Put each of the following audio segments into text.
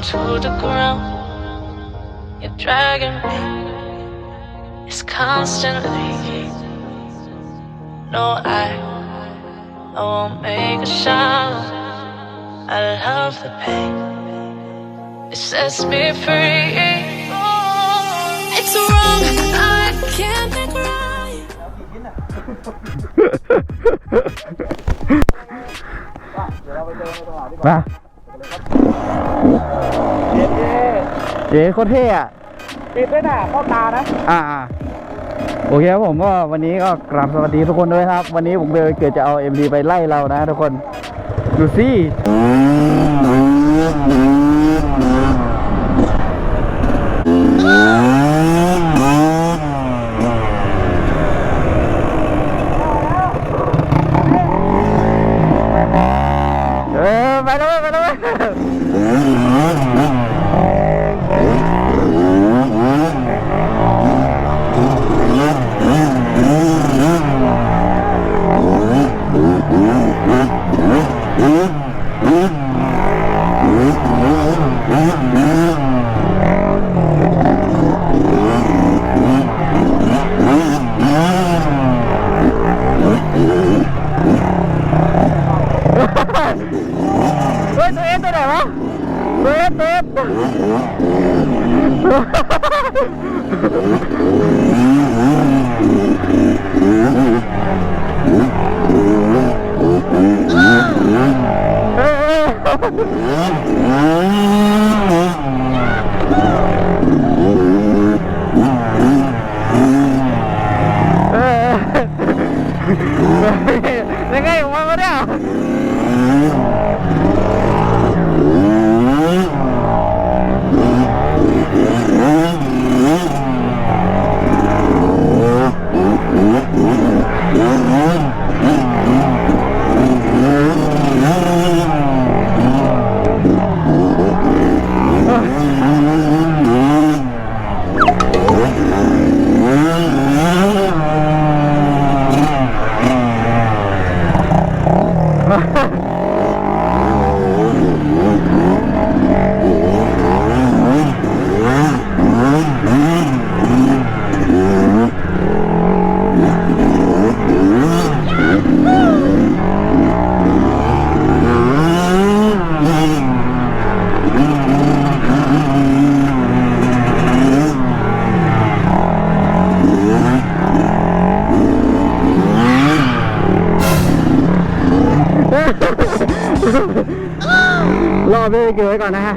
down to the ground. You're dragging me. It's constantly. No, I, I won't make a sound. I love the pain. It sets me free. It's wrong. I can't make right. มา เย้โคตรเท่อะปิดด้วยน่ะเข้าตานะอ่าอ่าโอเคครับผมก็วันนี้ก็กราบสวัสดีทุกคนด้วยครับ วันนี้ผมเลยเกิดจะเอา MD ไปไล่เรานะทุกคน ดูสิเออไปแล้วเว้ยไปแล้วเว้ย เฮ้ยตัวเอสตัวไ Oh, my God. เบรกเกอร์ไว้ก่อนนะฮะ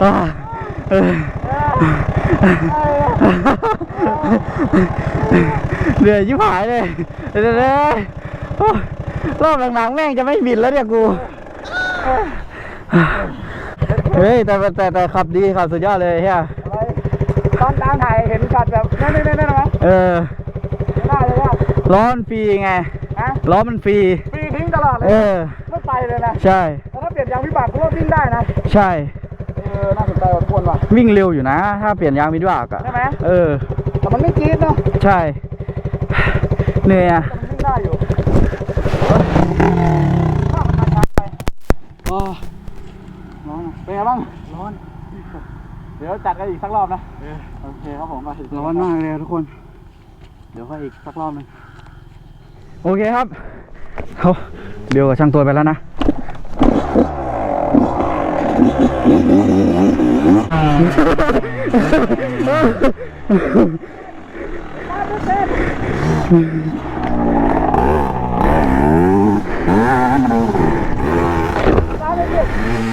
เอ้ย เหนื่อยชิบหายเลยเดี๋ยวๆโอ้ยรอบหลังๆแม่งจะไม่บินแล้วเนี่ยกู เฮ้ยแต่แต่แต่ขับดีขับสุดยอดเลยเฮียตอนตามถ่ายเห็นช็อตแบบนั่นนั่นนั่นไหมเออได้เลยว่าล้อมันฟรีไงฮะล้อมันฟรี ฟรีทิ้งตลอดเลเอยอไม่ไปเลยนะ ใช่แต่ถ้าเปลี่ยนยางวิบากก็ว่าวิ่งได้นะ ใช่ เออน่าสนใจว่ะควรว่ะ วิ่งเร็วอยู่นะ ถ้าเปลี่ยนยางมิดวากอะใช่ไหม เออ แต่มันไม่จี๊ดเนาะใช่ เหนื่อยอะแต่มันวิ่งได้อยู่อ๋อร้อนอะเป็นไงบ้าง ร้อน เดี๋ยวจัดกันอีกสักรอบนะ โอเคครับผมมาร้อนมากเลยทุกคน เดี๋ยวก็อีกสักรอบหนึง โอเคครับเขาเดี๋ยวกับช่างตัวไปแล้วนะ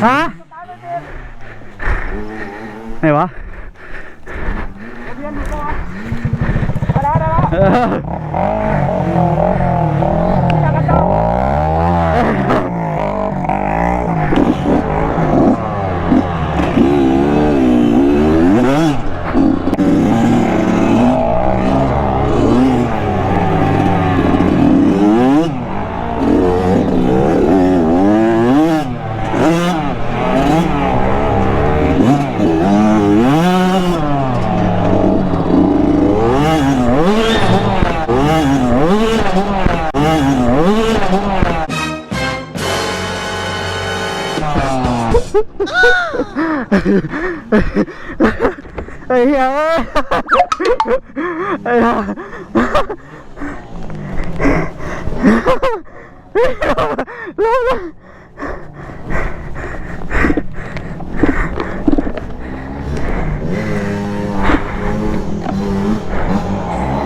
ฮะไหนวะได้ได้แล้วเออ ไอ้เหี้ยไอ้เหี้ยเร็วเลย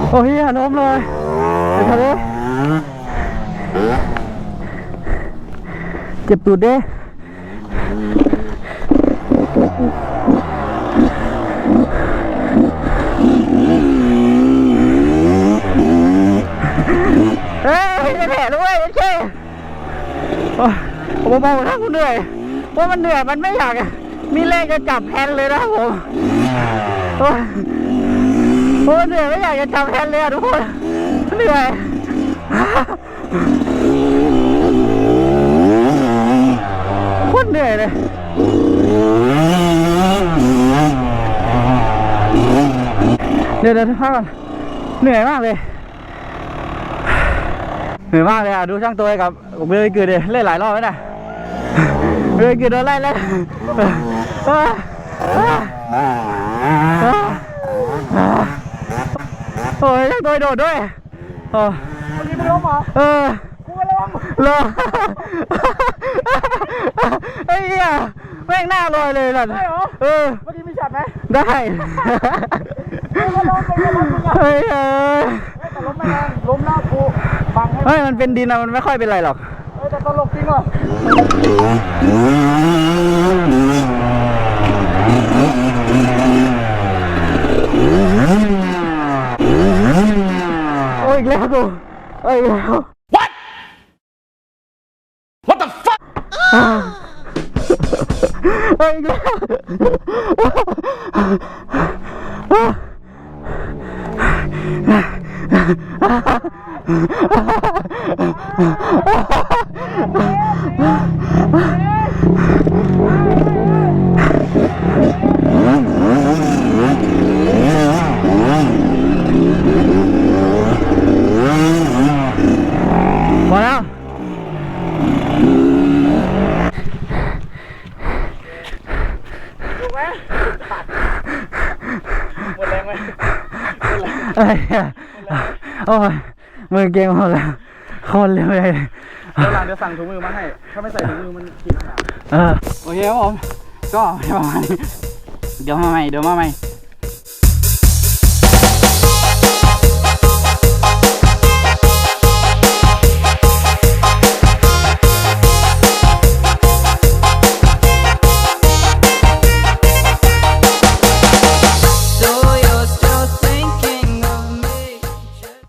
โอ้ยเหี้ยล้มเลยไอ้ทะเลเจ็บตูดเด้ เฮ้ยไม่แผลด้วยโอเคโอ้ยผมบอกว่ากูเหนื่อยว่ามันเหนื่อยมันไม่อยาก มีแรงจะจับแฮนด์เลยนะผมโอ้ยโอ้ยเหนื่อยไม่อยากจะจับแฮนด์เลยทุกคนเหนื่อยโคตรเหนื่อยเลย เดี๋ยวเดี๋ยวพักก่อนเหนื่อยมากเลย เหนื่อยมากเลยอะ ดูช่างตัวกับผมเลยเกิดเลยเล่นหลายรอบแล้วนะเลยเกิดโดนไล่แล้วโอ้ยช่างตัวโดดด้วยโอ้เมื่อกี้มึงล้มเหรอเออกูก็ล้มรอไอ้เหี้ย แม่งหน้าลอยเลยล่ะได้เหรอ เออ เมื่อกี้มีช็อตไหมได้กูก็ล้มไปก็ล้มมึงอะเฮ้ยเอ้ยเฮ้ยแต่ล้มไม่แรงล้มหน้ากูบังให้เฮ้ยมันเป็นดินอะมันไม่ค่อยเป็นไรหรอก เฮ้ยแต่ตลกจริงเหรอโอ้ยอีกแล้วกูโอ้ยอีกแล้ว What What the fuck โอ้ย อีกแล้วพอแล้ว ถูกไหม หมดแรงไหมไอ้เหี้ยโอ้ยมือเก่งหมดแล้วโคนเร็วเลยเดี๋ยวหลังเดี๋ยวสั่งถุงมือมาให้ ถ้าไม่ใส่ถุงมือมันกินอาหารเออโอเคครับผมก็ประมาณนี้เดี๋ยวมาใหม่เดี๋ยวมาใหม่